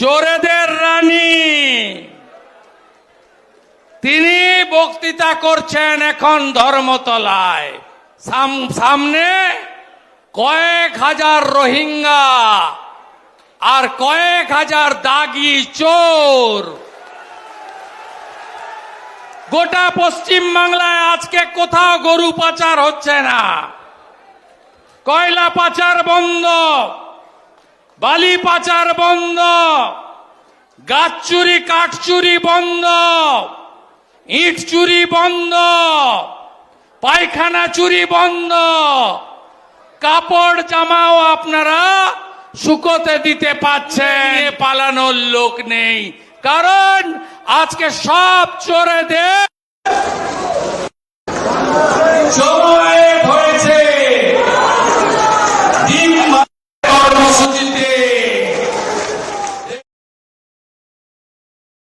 চোরেদের রানী। তিনি বক্তৃতা করছেন এখন ধর্মতলায়। সাম- সামনে কয়েক হাজার রোহিঙ্গা আর কয়েক হাজার দাগি চোর। গোটা পশ্চিম বাংলায় আজকে কোথাও গরু পাচার হচ্ছে না। কয়লা পাচার বন্ধ। বালি পাচার বন্ধ। গাছ চুরি কাঠ চুরি বন্ধ। ইট চুরি বন্ধ। পায়খানা চুরি বন্ধ। কাপড় জামাও আপনারা শুকোতে দিতে পাচ্ছেন। পালানোর লোক নেই। কারণ আজকে সব চোরে চোরেদের